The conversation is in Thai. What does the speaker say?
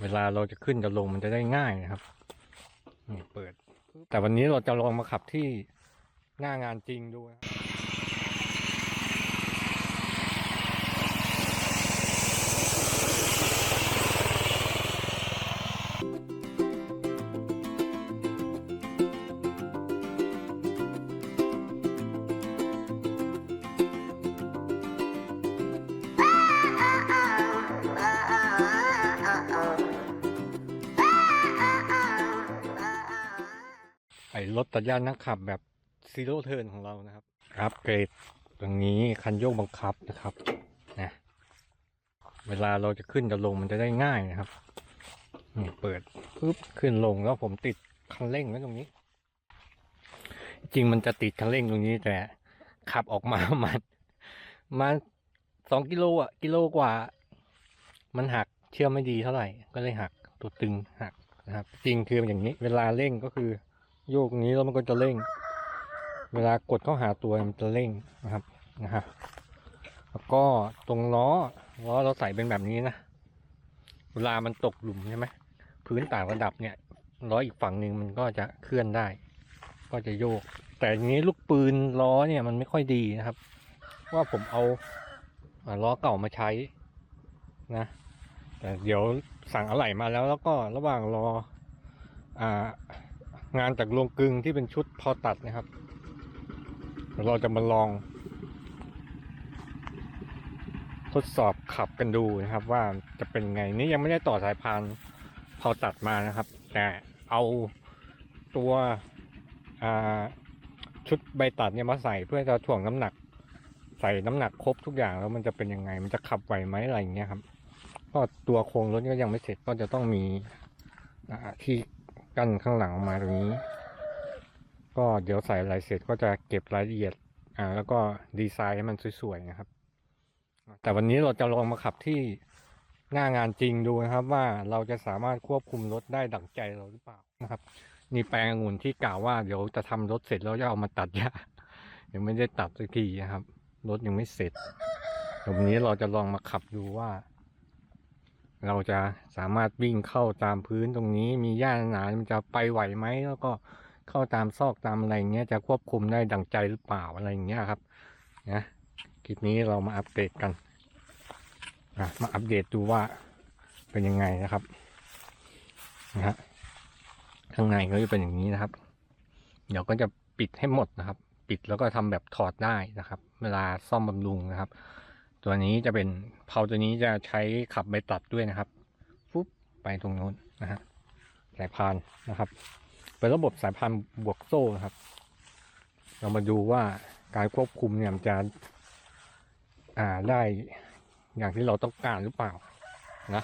เวลาเราจะขึ้นจะลงมันจะได้ง่ายนะครับนี่เปิด แต่วันนี้เราจะลองมาขับที่หน้างานจริงดูนะ รถตัดยานนักขับแบบซีโร่เทิร์นของเรานะครับอัปเกรดตรงนี้คันโยกบังคับนะครับนะเวลาเราจะขึ้นจะลงมันจะได้ง่ายนะครับนี่เปิดปุ๊บขึ้นลงแล้วผมติดคันเร่งไว้ตรงนี้ จริงมันจะติดคันเร่งตรงนี้แต่ขับออกมามันมาสองกิโลอะกิโลกว่า มันหักเชื่อมไม่ดีเท่าไหร่ ก็เลยหักตัวตึงหักนะครับ จริงคืออย่างนี้ เวลาเร่งก็คือ โยกนี้แล้วมันก็จะเร่ง เวลากดเข้าหาตัวมันจะเร่งนะครับนะฮะแล้วก็ตรงล้อล้อเราใส่เป็นแบบนี้นะเวลามันตกหลุมใช่ไหมพื้นต่างระดับเนี่ยล้ออีกฝั่งหนึ่งมันก็จะเคลื่อนได้ ก็จะโยก แต่นี้ลูกปืนล้อเนี่ยมันไม่ค่อยดีนะครับ ว่าผมเอาล้อเก่ามาใช้นะแต่เดี๋ยวสั่งอะไหล่มาแล้วแล้วก็ระหว่างรออ่า งานจากโรงกลึงที่เป็นชุดพอตัดนะครับเดี๋ยวเราจะมาลอง ทดสอบขับกันดูนะครับ ว่าจะเป็นไงนี่ยังไม่ได้ต่อสายพานพอตัดมานะครับ แต่เอาตัวชุดใบตัดเนี่ยมาใส่เพื่อจะถ่วงน้ำหนัก ใส่น้ำหนักครบทุกอย่างแล้วมันจะเป็นยังไง มันจะขับไหวไหมอะไรอย่างเงี้ยครับ ก็ตัวโครงรถก็ยังไม่เสร็จก็จะต้องมีที่ กั้นข้างหลังออกมาตรงนี้ ก็เดี๋ยวใส่อะไรเสร็จก็จะเก็บรายละเอียดอ่าแล้วก็ดีไซน์ให้มันสวยๆนะครับ แต่วันนี้เราจะลองมาขับที่หน้างานจริงดูนะครับว่าเราจะสามารถควบคุมรถได้ดั่งใจเราหรือเปล่านะครับนี่แปลงองุ่นที่กล่าวว่าเดี๋ยวจะทำรถเสร็จแล้วจะเอามาตัดหญ้ายังไม่ได้ตัดสักทีนะครับรถยังไม่เสร็จวันนี้เราจะลองมาขับดูว่า เราจะสามารถวิ่งเข้าตามพื้นตรงนี้มีหญ้าหนามันจะไปไหวไหมแล้วก็เข้าตามซอกตามอะไรเงี้ยจะควบคุมได้ดังใจหรือเปล่าอะไรอย่างเงี้ยครับนะคลิปนี้เรามาอัปเดตกันอะมาอัปเดตดูว่าเป็นยังไงนะครับนะฮะข้างในก็จะเป็นอย่างนี้นะครับ เดี๋ยวก็จะปิดให้หมดนะครับ ปิดแล้วก็ทำแบบถอดได้นะครับ เวลาซ่อมบำรุงนะครับ ตัวนี้จะเป็นเพาตัวนี้จะใช้ขับใบตัดด้วยนะครับฟุ๊บไปตรงนู้นนะฮะสายพานนะครับ เป็นระบบสายพานบวกโซ่นะครับ เรามาดูว่าการควบคุมเนี่ยมันจะอ่าได้อย่างที่เราต้องการหรือเปล่านะ